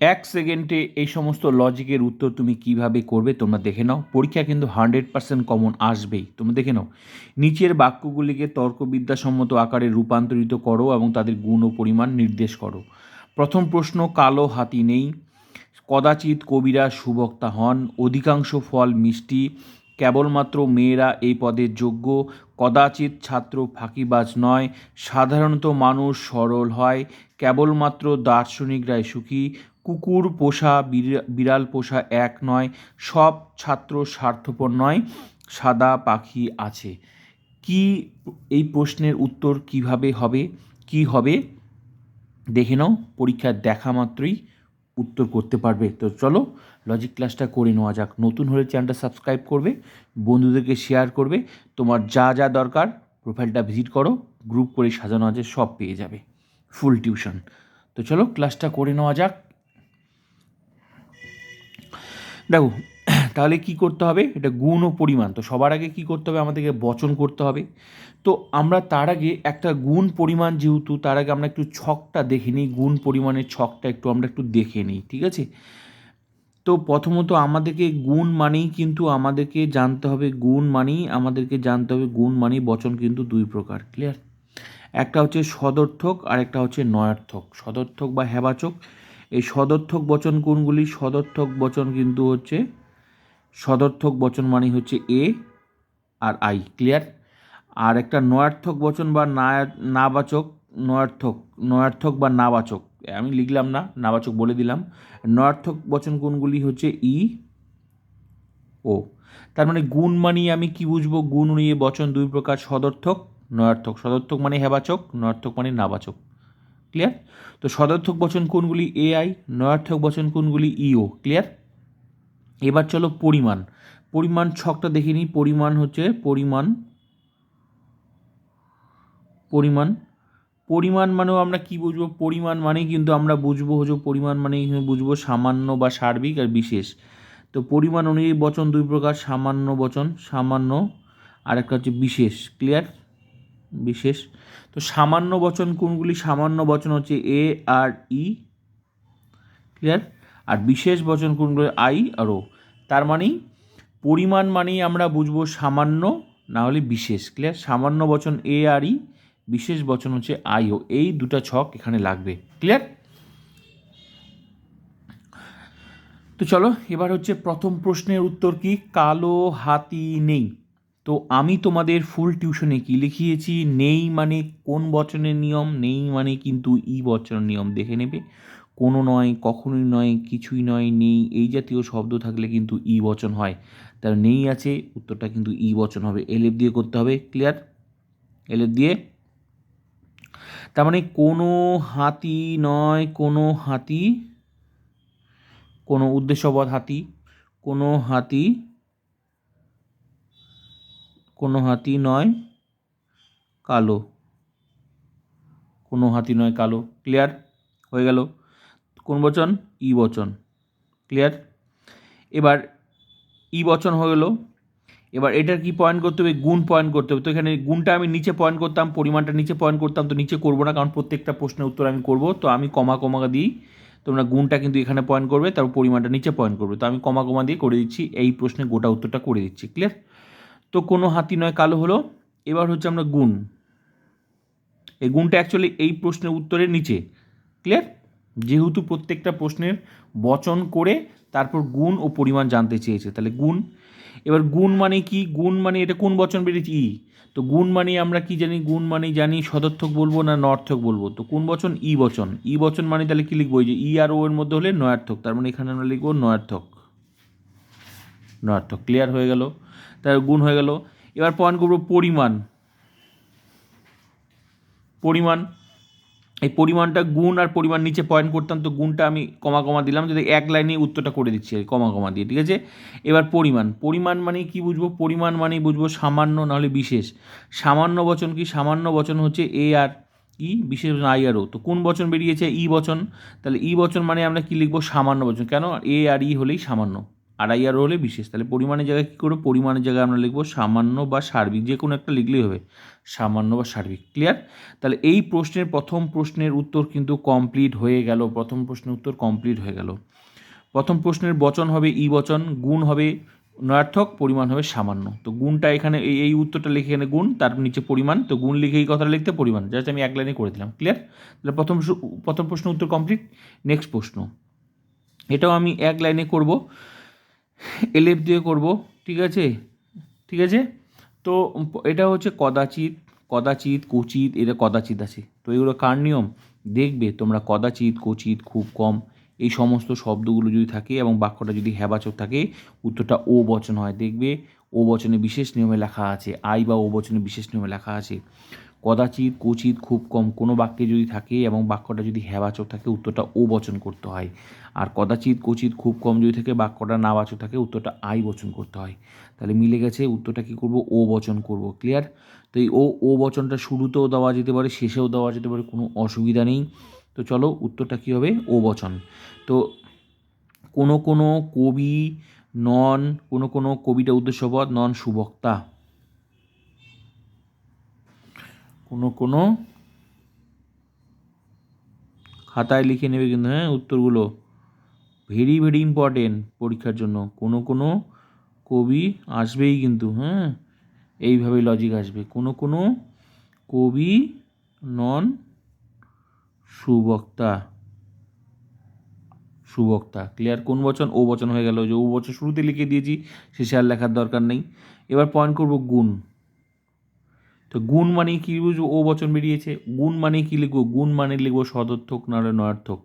এক সেকেন্ডে এই সমস্ত লজিকের উত্তর তুমি কীভাবে করবে তোমরা দেখে নাও। পরীক্ষা কিন্তু হান্ড্রেড পার্সেন্ট কমন আসবেই, তোমরা দেখে নাও। নিচের বাক্যগুলিকে তর্কবিদ্যাসম্মত আকারে রূপান্তরিত করো এবং তাদের গুণ ও পরিমাণ নির্দেশ করো। প্রথম প্রশ্ন, কালো হাতি নেই। কদাচিৎ কবিরা সুবক্তা হন। অধিকাংশ ফল মিষ্টি। কেবলমাত্র মেয়েরা এই পদের যোগ্য। কদাচিৎ ছাত্র ফাঁকিবাজ নয়। সাধারণত মানুষ সরল হয়। কেবলমাত্র দার্শনিকরাই সুখী। কুকুর পোষা বিড়াল পোষা এক নয়, সব ছাত্র স্বার্থপর নয়, সাদা পাখি আছে। কি এই প্রশ্নের উত্তর কীভাবে হবে, কি হবে, দেখে নাও পরীক্ষার দেখা মাত্রই উত্তর করতে পারবে। তো চলো লজিক ক্লাসটা করে নেওয়া যাক। নতুন হলে চ্যানেলটা সাবস্ক্রাইব করবে, বন্ধুদেরকে শেয়ার করবে, তোমার যা যা দরকার প্রোফাইলটা ভিজিট করো গ্রুপ করে সাজানো আছে, সব পেয়ে যাবে ফুল টিউশন তো চলো ক্লাসটা করে নেওয়া যাক। দেখো, তাহলে কি করতে হবে? এটা গুণ ও পরিমাণ। তো সবার আগে কি করতে হবে? আমাদেরকে বচন করতে হবে। তো আমরা তার আগে একটা গুণ পরিমাণ যেহেতু, তার আগে আমরা একটু ছকটা দেখে নিই। গুণ পরিমাণের ছকটা একটু আমরা একটু দেখে নিই, ঠিক আছে? তো প্রথমত আমাদেরকে গুণ মানেই কিন্তু আমাদেরকে জানতে হবে, গুণ মানেই আমাদেরকে জানতে হবে, গুণ মানেই বচন কিন্তু দুই প্রকার ক্লিয়ার একটা হচ্ছে সদর্থক আর একটা হচ্ছে নয়ার্থক। সদর্থক বা হেবাচক এই সদর্থক বচন কোনগুলি? সদর্থক বচন কিন্তু হচ্ছে, সদর্থক বচন মানে হচ্ছে এ আর আই ক্লিয়ার আর একটা নয়ার্থক বচন বা নাবাচক, নয়ার্থক নয়ার্থক বা নাবাচক, আমি লিখলাম না, নাবাচক বলে দিলাম। নয়ার্থক বচন কোনগুলি হচ্ছে ই, ও। তার মানে গুণ মানি আমি কি বুঝব? গুণ নিয়ে বচন দুই প্রকার, সদর্থক, নয়ার্থক। সদর্থক মানে হেবাচক, নয়ার্থক মানে নাবাচক। ক্লিয়ার তো সদর্থক বচন কোনগুলি? এ আই নয়ার্থক বচন কোনগুলি? ইও ক্লিয়ার এবার চলো পরিমাণ। পরিমাণ ছকটা দেখে নিই। পরিমাণ হচ্ছে পরিমাণ পরিমাণ। পরিমাণ মানেও আমরা কি বুঝব? পরিমাণ মানেই কিন্তু আমরা বুঝব হচ্ছে পরিমাণ মানেই বুঝব সামান্য বা সার্বিক আর বিশেষ। তো পরিমাণ অনুযায়ী বচন দুই প্রকার, সামান্য বচন, সামান্য আর একটা হচ্ছে বিশেষ ক্লিয়ার বিশেষ। তো সামান্য বচন কোনগুলি? সামান্য বচন হচ্ছে এ আর ই। ক্লিয়ার আর বিশেষ বচন কোনগুলো? আই আর ও। তার মানেই পরিমাণ মানেই আমরা বুঝব সামান্য, না হলে বিশেষ। ক্লিয়ার সামান্য বচন এ আর ই, বিশেষ বচন হচ্ছে আই ও। এই দুটা ছক এখানে লাগবে। ক্লিয়ার তো চলো, এবার হচ্ছে প্রথম প্রশ্নের উত্তর কি? কালো হাতি নেই। তো আমি তোমাদের ফুল টিউশনে কি লিখিয়েছি? নেই মানে কোন বচনের নিয়ম? নেই মানে কিন্তু ই বচনের নিয়ম দেখে নেবে। কোনো নয়, কখনোই নয়, কিছুই নয়, নেই এই জাতীয় শব্দ থাকলে কিন্তু ই বচন হয়। তার নেই আছে, উত্তরটা কিন্তু ই বচন হবে। এলেপ দিয়ে করতে হবে ক্লিয়ার এলেপ দিয়ে? তার মানে কোনো হাতি নয়, কোনো হাতি, কোনো উদ্দেশ্যবধ হাতি, কোনো হাতি কোনো হাতি নয় কালো। কোনো হাতি নয় কালো। ক্লিয়ার? হয়ে গেল। কোন বচন? ই বচন। ক্লিয়ার? এবার ই বচন হয়ে গেল। এবার এটার কি পয়েন্ট করতে হবে? গুণ পয়েন্ট করতে হবে। তো এখানে গুণটা আমি নিচে পয়েন্ট করতাম, পরিমাণটা নিচে পয়েন্ট করতাম, তো নিচে করব না, কারণ প্রত্যেকটা প্রশ্নের উত্তর আমি করব। তো আমি কমা কমা দিই। তোমরা গুণটা কিন্তু এখানে পয়েন্ট করবে, তারপর পরিমাণটা নিচে পয়েন্ট করবে। তো আমি কমা কমা দিয়ে করে দিচ্ছি, এই প্রশ্নে গোটা উত্তরটা করে দিচ্ছি। ক্লিয়ার? তো কোনো হাতি নয়, কালো হলো। এবার হচ্ছে আমরা গুণ। এই গুণটা অ্যাকচুয়ালি এই প্রশ্নের উত্তরের নিচে। ক্লিয়ার যেহেতু প্রত্যেকটা প্রশ্নের বচন করে তারপর গুণ ও পরিমাণ জানতে চেয়েছে, তাহলে গুণ। এবার গুণ মানে কি? গুণ মানে এটা কোন বচন বেরিয়েছে? ই। তো গুণ মানে আমরা কি জানি? গুণ মানে জানি সদর্থক বলব না নর্থক বলব? তো কোন বচন? ই বচন। ই বচন মানে তাহলে কি লিখব? যে ই আর ও এর মধ্যে হলে নয়ার্থক। তার মানে এখানে আমরা লিখব নয়ার্থক। নয়ার্থক। ক্লিয়ার হয়ে গেল? তার গুণ হয়ে গেল। এবার পয়েন্ট করব পরিমাণ। পরিমাণ, এই পরিমাণটা গুণ আর পরিমাণ নিচে পয়েন্ট করতাম, তো গুণটা আমি কমা কমা দিলাম, যদি এক লাইনে উত্তরটা করে দিচ্ছি আর কমা কমা দিয়ে, ঠিক আছে? এবার পরিমাণ পরিমাণ মানে কি বুঝব? পরিমাণ মানে বুঝব সামান্য, নাহলে বিশেষ। সামান্য বচন কি? সামান্য বচন হচ্ছে এ আর ই বিশেষ বচন আই আর ও তো কোন বচন বেরিয়েছে? ই বচন। তাহলে ই বচন মানে আমরা কি লিখব? সামান্য বচন। কেন? এ আর ই হলেই সামান্য। আড়াই আরও হলে বিশেষ। তাহলে পরিমাণের জায়গায় কী করব? পরিমাণের জায়গায় আমরা লিখব সামান্য বা সার্বিক, যে কোনো একটা লিখলেই হবে। সামান্য বা সার্বিক ক্লিয়ার তাহলে এই প্রশ্নের, প্রথম প্রশ্নের উত্তর কিন্তু কমপ্লিট হয়ে গেল। প্রথম প্রশ্নের উত্তর কমপ্লিট হয়ে গেল। প্রথম প্রশ্নের বচন হবে ই বচন, গুণ হবে নয়ার্থক, পরিমাণ হবে সামান্য। তো গুণটা এখানে, এই এই উত্তরটা লিখে এখানে গুণ, তার নিচে পরিমাণ। তো গুণ লিখে এই কথাটা লিখতে পরিমাণ। জাস্ট আমি এক লাইনে করে দিলাম ক্লিয়ার তাহলে প্রথম প্রথম প্রশ্ন উত্তর কমপ্লিট নেক্সট প্রশ্ন। এটাও আমি এক লাইনে করব। এলেপ দিয়ে করব, ঠিক আছে? ঠিক আছে? তো এটা হচ্ছে কদাচিৎ কদাচিৎ কচিত এটা কদাচিৎ আছে। তো এগুলো কার নিয়ম? দেখবে তোমরা কদাচিৎ কচিত খুব কম, এই সমস্ত শব্দগুলো যদি থাকে এবং বাক্যটা যদি হ্যাবাচক থাকে, উত্তরটা ও বচন হয়। দেখবে ও বচনে বিশেষ নিয়মে লেখা আছে, আই বা ও বচনে বিশেষ নিয়মে লেখা আছে। কদাচিৎ কচিত খুব কম কোনো বাক্যে যদি থাকে এবং বাক্যটা যদি হ্যাবাচক থাকে, উত্তরটা ও বচন করতে হয়। আর কদাচিৎ কচিত খুব কম যদি থাকে, বাক্যটা না বাচক থাকে, উত্তরটা আই বচন করতে হয়। তাহলে মিলে গেছে, উত্তরটা কী করব? ও বচন করব। ক্লিয়ার? তো এই ও ও বচনটা শুরুতেও দেওয়া যেতে পারে, শেষেও দেওয়া যেতে পারে, কোনো অসুবিধা নেই। তো চলো, উত্তরটা কী হবে? ও বচন। তো কোনো কোনো কবি নন, কোনো কোনো কবিটা উদ্দেশ্যপদ, নন সুবক্তা। কোনো কোনো খাতায় লিখে নেবে কিন্তু হ্যাঁ উত্তরগুলো। ভেরি ভেরি ইম্পর্টেন্ট পরীক্ষার জন্য। কোনো কোনো কবি আসবেই কিন্তু হ্যাঁ এইভাবে লজিক আসবে। কোনো কোনো কবি নন সুবক্তা। সুবক্তা। ক্লিয়ার কোন বচন? ও বচন হয়ে গেল। যে ও বচন শুরুতে লিখে দিয়েছি, শেষে আর লেখার দরকার নেই। এবার পয়েন্ট করব গুণ। তো গুণ মানে কি বুঝব ও বচন বেরিয়েছে। গুণ মানে কি লিখব? গুণ মানে লিখব সদর্থক নাহলে নয়ার্থক।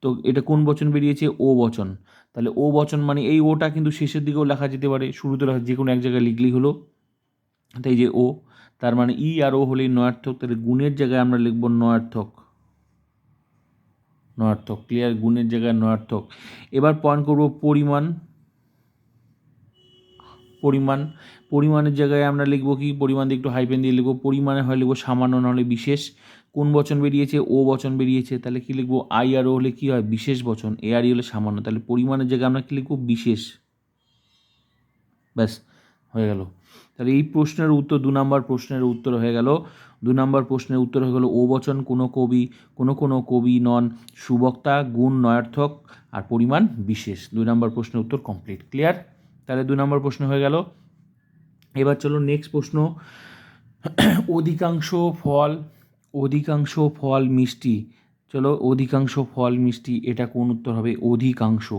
তো এটা কোন বচন বেরিয়েছে? ও বচন। তাহলে ও বচন মানে এই ওটা কিন্তু শেষের দিকেও লেখা যেতে পারে। শুরুতে লেখা যে কোনো এক জায়গায় লিখলেই হলো। তাই যে ও, তার মানে ই আর ও হলেই নয়ার্থক। তাহলে গুণের জায়গায় আমরা লিখব নয়ার্থক। নয়ার্থক ক্লিয়ার গুণের জায়গায় নয়ার্থক। এবার পয়েন্ট করব পরিমাণ। পরিমাণ, পরিমাণের জায়গায় আমরা লিখব কি? পরিমাণ দিয়ে একটু হাইপেন দিয়ে লিখব। পরিমাণে হয় লিখব সামান্য, নাহলে বিশেষ। কোন বচন বেরিয়েছে? ও বচন বেরিয়েছে। তাহলে কী লিখব? আই আর ও হলে কী হয়? বিশেষ বচন। এ আর ই হলে সামান্য। তাহলে পরিমাণের জায়গায় আমরা কি লিখব? বিশেষ। ব্যাস, হয়ে গেল। তাহলে এই প্রশ্নের উত্তর, দু নম্বর প্রশ্নের উত্তর হয়ে গেল। দু নম্বর প্রশ্নের উত্তর হয়ে গেল ও বচন, কোনো কবি, কোনো কোনো কবি নন সুবক্তা, গুণ, নয়ার্থক আর পরিমাণ বিশেষ। দুই নম্বর প্রশ্নের উত্তর কমপ্লিট ক্লিয়ার তাহলে দু নম্বর প্রশ্ন হয়ে গেল। এবার চলো নেক্সট প্রশ্ন। অধিকাংশ ফল অধিকাংশ ফল মিষ্টি। চলো অধিকাংশ ফল মিষ্টি, এটা কোন উত্তর হবে? অধিকাংশ।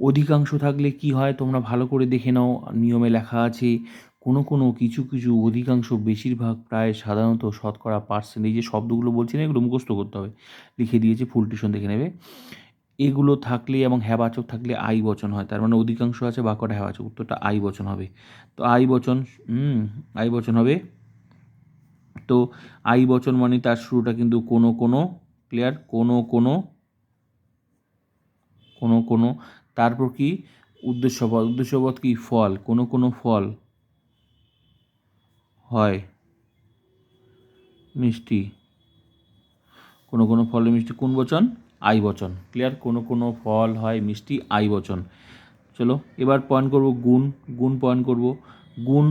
অধিকাংশ থাকলে কি হয়? তোমরা ভালো করে দেখে নাও, নিয়মে লেখা আছে। কোনো কোনো, কিছু কিছু অধিকাংশ বেশিরভাগ প্রায় সাধারণত শতকরা পার্সেন্ট এই যে শব্দগুলো বলছি না, এগুলো মুখস্থ করতে হবে। লিখে দিয়েছে ফুল টিউশন দেখে নেবে। এগুলো থাকলে এবং হ্যাবাচক থাকলে আই বচন হয়। তার মানে অধিকাংশ আছে বাক্যটা হ্যাবাচক উত্তরটা আই বচন হবে। তো আই বচন আই বচন হবে। তো আই বচন মানে তার শুরুটা কিন্তু কোনো কোনো ক্লিয়ার কোনো কোনো কোনো কোনো। তারপর কি? উদ্দেশ্যপদ উদ্দেশ্যপদ কি? ফল। কোনো কোনো ফল হয়। মিষ্টি। কোনো কোনো ফলে মিষ্টি। কোন বচন? আই বচন। ক্লিয়ার কোনো কোনো ফল হয়, মিষ্টি, আই বচন। চলো, এবার পয়েন্ট করব গুণ। গুণ পয়েন্ট করব। গুণ,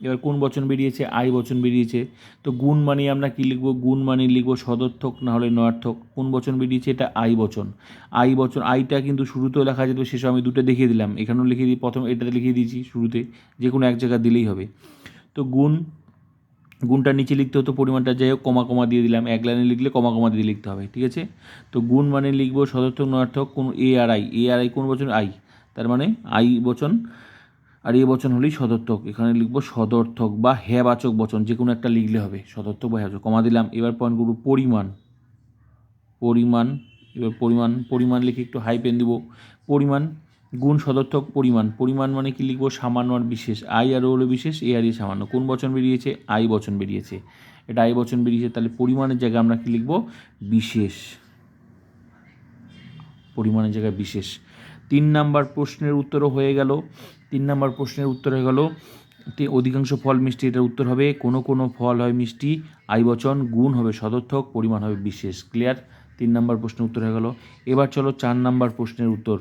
এবার কোন বচন বেরিয়েছে? আই বচন বেরিয়েছে। তো গুণ মানে আমরা কী লিখব? গুণ মানে লিখব সদর্থক, না হলে নয়ার্থক। কোন বচন বেরিয়েছে? এটা আই বচন। আই বচন, আইটা কিন্তু শুরুতেও লেখা যেত শেষে আমি দুটো দেখিয়ে দিলাম। এখানেও লিখে দিই, প্রথম এটাতে লিখিয়ে দিয়েছি শুরুতে। যে কোনো এক জায়গা দিলেই হবে। তো গুণ গুণটা নিচে লিখতে হতো পরিমাণটা, যাই হোক, কমা কমা দিয়ে দিলাম। এক লাইনে লিখলে কমা কমা দিয়ে লিখতে হবে, ঠিক আছে? তো গুণ মানে লিখব সদর্থক, নয়ার্থক, কোন এ আর আই এ আর আই কোন বচন? আই তার মানে আই বচন আর এ বচন হলেই সদর্থক। এখানে লিখব সদর্থক বা হ্যাবাচক বচন, যে কোনো একটা লিখলে হবে, সদর্থক বা হ্যাবাচক কমা দিলাম, এবার পয়েন্ট করব পরিমাণ। পরিমাণ, এবার পরিমাণ পরিমাণ লিখে একটু হাই পেন দিব। পরিমাণ গুণ সদর্থক পরিমাণ। পরিমাণ মানে কি লিখব? সামান্য আর বিশেষ। আই আর হলো বিশেষ, এ আর ই সামান্য। কোন বচন বেরিয়েছে? আই বচন বেরিয়েছে। এটা আই বচন বেরিয়েছে, তাহলে পরিমাণের জায়গায় আমরা কি লিখব? বিশেষ। পরিমাণের জায়গায় বিশেষ। তিন নাম্বার প্রশ্নের উত্তরও হয়ে গেল। তিন নাম্বার প্রশ্নের উত্তর হয়ে গেল। অধিকাংশ ফল মিষ্টি, এটার উত্তর হবে, কোনো কোনো ফল হয় মিষ্টি, আই বচন, গুণ হবে সদর্থক, পরিমাণ হবে বিশেষ। ক্লিয়ার? তিন নাম্বার প্রশ্নের উত্তর হয়ে গেল। এবার চলো চার নাম্বার প্রশ্নের উত্তর।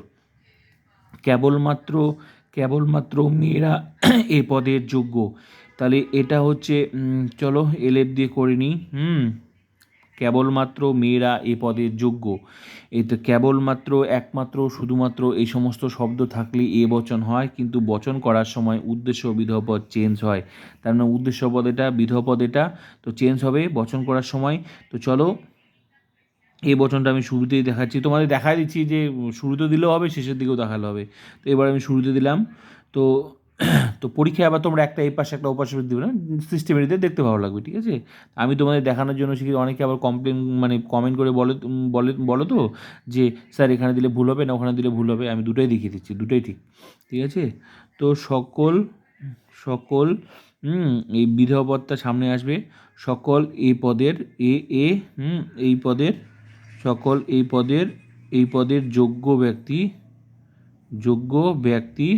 কেবলমাত্র কেবলমাত্র মেয়েরা এ পদের যোগ্য। তাহলে এটা হচ্ছে চলো এলের দিয়ে করে নিই। হুম, কেবলমাত্র মেয়েরা এ পদের যোগ্য। এই তো কেবলমাত্র, একমাত্র, শুধুমাত্র এই সমস্ত শব্দ থাকলে এ বচন হয়, কিন্তু বচন করার সময় উদ্দেশ্য ও বিধেয় পদ চেঞ্জ হয়। তার মানে উদ্দেশ্য পদ এটা বিধপদ এটা তো চেঞ্জ হবে বচন করার সময়। তো চলো এই বচনটা আমি শুরুতেই দেখাচ্ছি। তোমাদের দেখাই দিচ্ছি যে, শুরুতে দিলেও হবে, শেষের দিকেও দেখালে হবে। তো এবার আমি শুরুতে দিলাম। তো তো পরীক্ষায় আবার তোমরা একটা এই পাশে, একটা ও পাশে দিবে না? সিস্টেমেটিতে দেখতে ভালো লাগবে, ঠিক আছে? আমি তোমাদের দেখানোর জন্য শিখি অনেকে আবার কমপ্লেন মানে কমেন্ট করে বলে বলে, বলো তো যে, স্যার, এখানে দিলে ভুল হবে না, ওখানে দিলে ভুল হবে। আমি দুটোই দেখিয়ে দিচ্ছি, দুটোই ঠিক ঠিক আছে? তো সকল সকল এই বিধবত্তা সামনে আসবে। সকল এই পদের, এ এ এই পদের সকল এই পদের এই পদের যোগ্য ব্যক্তি যোগ্য ব্যক্তি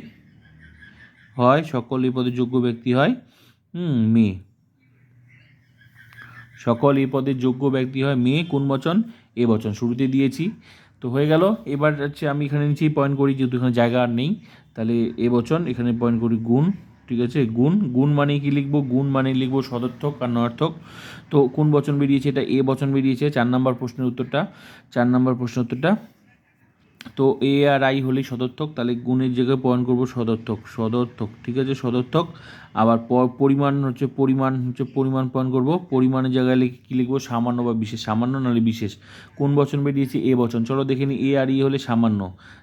হয়, সকল এই পদের যোগ্য ব্যক্তি হয় মেয়ে সকল এই পদের যোগ্য ব্যক্তি হয় মেয়ে কোন বচন? এ বচন, শুরুতে দিয়েছি। তো হয়ে গেল, এবার হচ্ছে আমি এখানে নিচেই পয়েন্ট করি, যেহেতু এখানে জায়গা আর নেই, তাহলে এ বচন, এখানে পয়েন্ট করি গুণ। ঠিক আছে, গুণ। গুণ মানে কি লিখব? গুণ মানে লিখব সদর্থক আর নার্থক তো কোন বচন বেরিয়েছে? এটা এ বচন বেরিয়েছে। চার নম্বর প্রশ্নের উত্তরটা। চার নম্বর প্রশ্নের উত্তরটা। তো এ আর আই হলেই সদর্থক। তাহলে গুণের জায়গায় পয়েন্ট করব সদর্থক। সদর্থক। ঠিক আছে, সদর্থক। আবার পরিমাণ হচ্ছে পরিমাণ হচ্ছে পরিমাণ পয়েন্ট করব। পরিমাণের জায়গায় লিখে কী লিখব? সামান্য বা বিশেষ। সামান্য নাহলে বিশেষ। কোন বচন বেরিয়েছে? এ বচন। চলো দেখে নিই এ আর ই হলে সামান্য।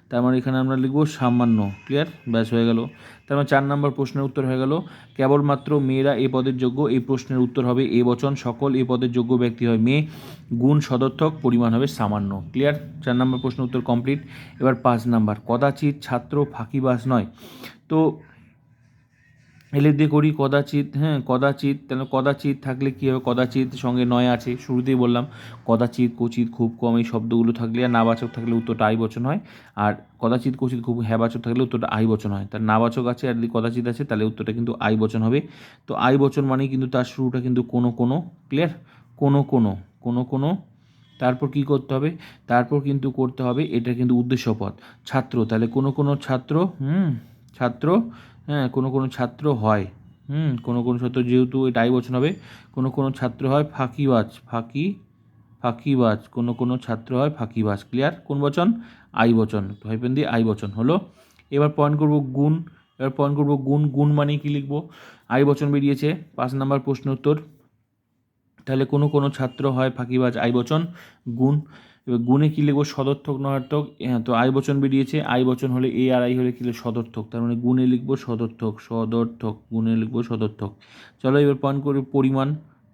তার মানে এখানে আমরা লিখব সামান্য। ক্লিয়ার? ব্যাস, হয়ে গেল। তার মানে চার নম্বর প্রশ্নের উত্তর হয়ে গেল। কেবলমাত্র মেয়েরা এ পদের যোগ্য? এই প্রশ্নের উত্তর হবে এ বচন। সকল এ পদের যোগ্য ব্যক্তি হয় মেয়ে। গুণ সদর্থক, পরিমাণ হবে সামান্য। ক্লিয়ার? চার নম্বর প্রশ্ন উত্তর কমপ্লিট। এবার পাঁচ নাম্বার। কদাচিৎ ছাত্র ফাঁকিবাস নয়। তো এলে দিয়ে করি কদাচিৎ হ্যাঁ কদাচিৎ তাহলে কদাচিৎ থাকলে কী হবে? কদাচিৎ সঙ্গে নয় আছে, শুরুতেই বললাম, কদাচিৎ কচিত খুব কম এই শব্দগুলো থাকলে, আর নাবাচক থাকলে উত্তরটা আই বচন হয়, আর কদাচিৎ কচিত খুব হ্যাবাচক থাকলে উত্তরটা আই বচন হয়। তার নাবাচক আছে, আর যদি কদাচিৎ আছে, তাহলে উত্তরটা কিন্তু আই বচন হবে। তো আই বচন মানেই কিন্তু তার শুরুটা কিন্তু কোনো কোনো ক্লিয়ার কোনো কোনো কোনো কোনো। তারপর কি করতে হবে? তারপর কিন্তু করতে হবে এটা কিন্তু উদ্দেশ্য পদ ছাত্র, তাহলে কোনো কোনো ছাত্র, হুম, ছাত্র হ্যাঁ কোনো কোনো ছাত্র হয়। হুম, কোনো কোনো ছাত্র যেহেতু এটা আই বচন হবে, কোনো কোনো ছাত্র হয় ফাঁকিবাজ, ফাঁকি, ফাঁকিবাজ, কোনো কোনো ছাত্র হয় ফাঁকিবাজ ক্লিয়ার কোন বচন? আই বচন। হাইপেন দিয়ে আই বচন হলো। এবার পয়েন্ট করব গুণ। এবার পয়েন্ট করব গুণ। গুণ মানে কি লিখব? আই বচন বেরিয়েছে। পাঁচ নাম্বার প্রশ্ন উত্তর। তাহলে কোনো কোনো ছাত্র হয় ফাঁকিবাজ, আই বচন, গুণ। এবার গুণে কী লিখব? সদর্থক, নয়ার্থক? হ্যাঁ তো আই বচন বেরিয়েছে। আই বচন হলে এ আর আই হলে কী সদর্থক। তার মানে গুণে লিখব সদর্থক সদর্থক, গুণে লিখব সদর্থক। চলো এবার পয়েন্ট করি পরিমাণ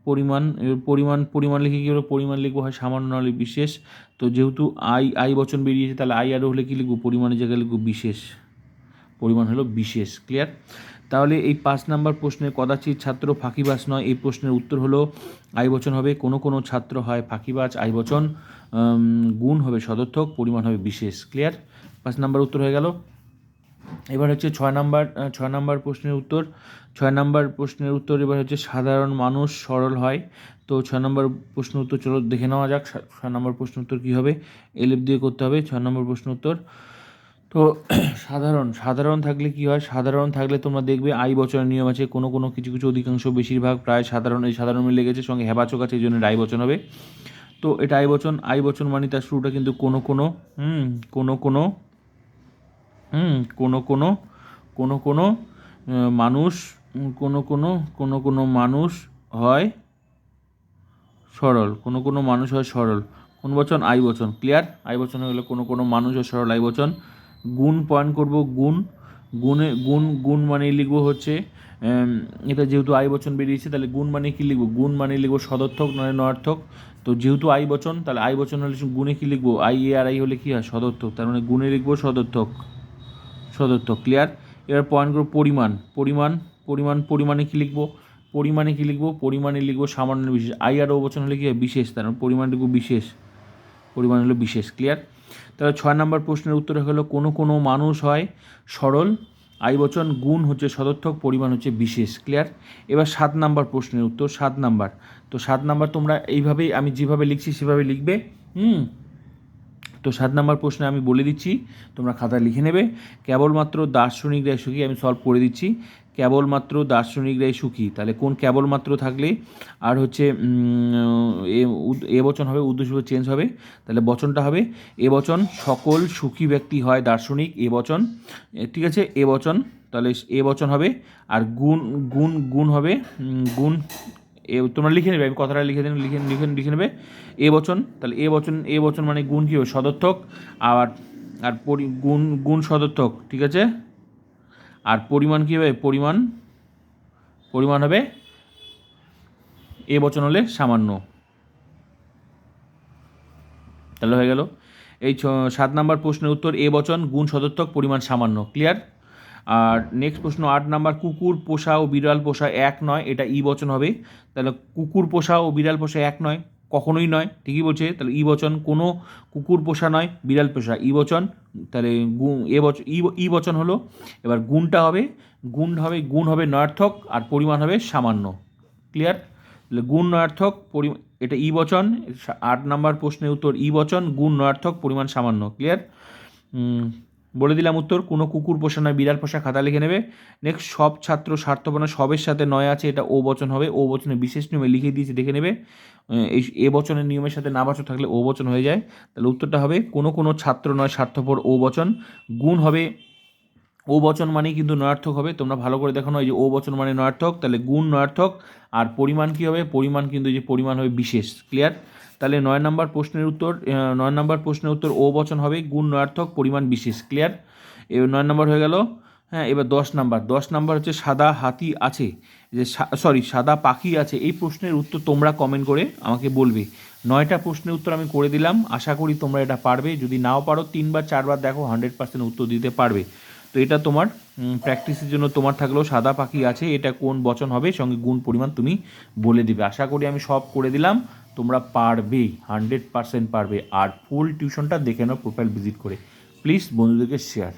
পরিমাণ, এবার পরিমাণ পরিমাণ লিখে কী হলো? পরিমাণ লিখব হয় সামান্য নাহলে বিশেষ। তো যেহেতু আই আই বচন বেরিয়েছে, তাহলে আই আরও হলে কী লিখব? পরিমাণের জায়গায় লিখব বিশেষ। পরিমাণ হলো বিশেষ ক্লিয়ার তাহলে এই পাঁচ নাম্বার প্রশ্নের কদাচিৎ ছাত্র ফাঁকিবাজ নয়। এই প্রশ্নের উত্তর হলো, আই বচন হবে, কোনো কোনো ছাত্র হয় ফাঁকিবাজ, আই বচন গুণ হবে সদর্থক, পরিমাণ হবে বিশেষ। ক্লিয়ার? পাঁচ নাম্বার উত্তর হয়ে গেল। এবার হচ্ছে ছয় নাম্বার ছয় নাম্বার প্রশ্নের উত্তর। ছয় নাম্বার প্রশ্নের উত্তর এবার হচ্ছে, সাধারণ মানুষ সরল হয়। তো ছয় নম্বর প্রশ্ন উত্তর চলো দেখে নেওয়া যাক। ছয় নম্বর প্রশ্ন উত্তর কী হবে? এলিপ দিয়ে করতে হবে। ছয় নম্বর প্রশ্ন উত্তর তো সাধারণ সাধারণ থাকলে কি হয়? সাধারণ থাকলে তোমরা দেখবে আই বচনের নিয়ম আছে, কোনো কোনো কিছু কিছু অধিকাংশ বেশিরভাগ প্রায় সাধারণ, এই সাধারণ মিলে গেছে, সঙ্গে হেবাচক আছে, এই জন্য আই বচন হবে। তো এটা আই বচন আই বচন মানে তার শুরুটা কিন্তু কোনো কোনো, হুম, কোনো কোনো, হুম, কোনো কোনো কোনো কোনো মানুষ, কোনো কোনো কোনো কোনো মানুষ হয় সরল, কোনো কোনো মানুষ হয় সরল। কোন বচন? আই বচন ক্লিয়ার আই বচন হয়ে গেলে কোনো কোনো মানুষ হয় সরল, আই বচন। গুণ পয়েন্ট করব, গুণ। গুণে, গুণ গুণ মানে লিখব হচ্ছে এটা যেহেতু আই বচন বেরিয়েছে, তাহলে গুণ মানে কি লিখব? গুণ মানে লিখব সদর্থক, নয় নয়ার্থক। তো যেহেতু আই বচন, তাহলে আই বচন হলে গুণে কি লিখব? আই এ আর আই হলে কী হয়? সদর্থক। তার মানে গুণে লিখব সদর্থক। সদর্থক ক্লিয়ার এবার পয়েন্ট করব পরিমাণ। পরিমাণ পরিমাণ, পরিমাণে কী লিখব? পরিমাণে কী লিখব? পরিমাণে লিখব সামান্য বিশেষ। আই আর ও বচন হলে কী হয়? বিশেষ। তার মানে পরিমাণ লিখব বিশেষ। পরিমাণ হলো বিশেষ ক্লিয়ার তাহলে ছয় নম্বর প্রশ্নের উত্তর হলো, কোনো কোনো মানুষ হয় সরল, আই বচন, গুণ হচ্ছে সদর্থক, পরিমাণ হচ্ছে বিশেষ ক্লিয়ার এবার সাত নাম্বার প্রশ্নের উত্তর, সাত নাম্বার। তো সাত নাম্বার তোমরা এইভাবেই, আমি যেভাবে লিখছি সেভাবে লিখবে, হুম? তো সাত নম্বর প্রশ্নে আমি বলে দিচ্ছি, তোমরা খাতায় লিখে নেবে। কেবলমাত্র দার্শনিক রায় সুখী, আমি সলভ করে দিচ্ছি। কেবলমাত্র দার্শনিক রায় সুখী, তাহলে কোন কেবলমাত্র থাকলে? আর হচ্ছে এ বচন হবে, উদ্দেশ্য চেঞ্জ হবে। তাহলে বচনটা হবে, এ বচন, সকল সুখী ব্যক্তি হয় দার্শনিক, এ বচন। ঠিক আছে, এ বচন, তাহলে এ বচন হবে, আর গুণ গুণ গুণ হবে গুণ এ তোমরা লিখে নেবে, আমি কথাটা লিখে দিন, লিখে লিখে লিখে নেবে। এ বচন, তাহলে এ বচন এ বচন মানে গুণ কী হবে সদর্থক। আর আর পরি গুণ গুণ সদর্থক, ঠিক আছে? আর পরিমাণ কী হবে? পরিমাণ পরিমাণ হবে এ বচন হলে সামান্য। তাহলে হয়ে গেল। এই ছ- সাত নাম্বার প্রশ্নের উত্তর, এ বচন, গুণ সদর্থক, পরিমাণ সামান্য। ক্লিয়ার আর নেক্সট প্রশ্ন, আট নাম্বার, কুকুর, পোষা ও বিড়াল পোষা এক নয়, এটা ই বচন হবে। তাহলে কুকুর, পোষা ও বিড়াল পোষা এক নয়, কখনোই নয়, ঠিকই বলছে। তাহলে ই বচন কোনো কুকুর পোষা নয়, বিড়াল পোষা ই বচন। তাহলে গুণ এ বচন ই বচন হলো, এবার গুণটা হবে, গুণ হবে গুণ হবে নয়ার্থক আর পরিমাণ হবে সামান্য। ক্লিয়ার তাহলে গুণ নয়ার্থক, পরি, এটা ই বচন, আট নাম্বার প্রশ্নের উত্তর ই বচন, গুণ নয়ার্থক, পরিমাণ সামান্য। ক্লিয়ার বলে দিলাম উত্তর, কোনো কুকুর পোষা নয়, বিড়াল পোষা খাতা লিখে নেবে। নেক্সট সব ছাত্র স্বার্থপনা সবের সাথে নয় আছে, এটা ও বচন হবে, ও বচনে বিশেষ নিয়মে লিখে দিয়েছে, দেখে নেবে। এই এ বচনের নিয়মের সাথে না বচন থাকলে ও বচন হয়ে যায়। তাহলে উত্তরটা হবে, কোনো কোনো ছাত্র নয়, স্বার্থপর ও বচন। গুণ হবে, ও বচন মানেই কিন্তু নয়ার্থক হবে। তোমরা ভালো করে দেখো এই যে ও বচন মানে নয়ার্থক, তাহলে গুণ নয়ার্থক। আর পরিমাণ কী হবে? পরিমাণ কিন্তু এই যে পরিমাণ হবে বিশেষ ক্লিয়ার তাহলে নয় নম্বর প্রশ্নের উত্তর নয় নম্বর প্রশ্নের উত্তর ও বচন হবে গুণ নয়ার্থক পরিমাণ বিশেষ ক্লিয়ার এবার নয় নম্বর হয়ে গেল হ্যাঁ এবার দশ নাম্বার দশ নাম্বার হচ্ছে সাদা হাতি আছে, যে সরি সাদা পাখি আছে, এই প্রশ্নের উত্তর তোমরা কমেন্ট করে আমাকে বলবে। নয়টা প্রশ্নের উত্তর আমি করে দিলাম, আশা করি তোমরা এটা পারবে, যদি নাও পারো তিনবার, চারবার দেখো হান্ড্রেড পার্সেন্ট উত্তর দিতে পারবে। তো এটা তোমার প্র্যাকটিসের জন্য তোমার থাকলেও সাদা পাখি আছে, এটা কোন বচন হবে, সঙ্গে গুণ পরিমাণ তুমি বলে দিবে। আশা করি আমি সব করে দিলাম তোমরা পারবে হান্ড্রেড পারসেন্ট পারবে। আর ফুল টিউশনটা দেখে নাও প্রোফাইল ভিজিট করে। প্লিজ বন্ধুদেরকে শেয়ার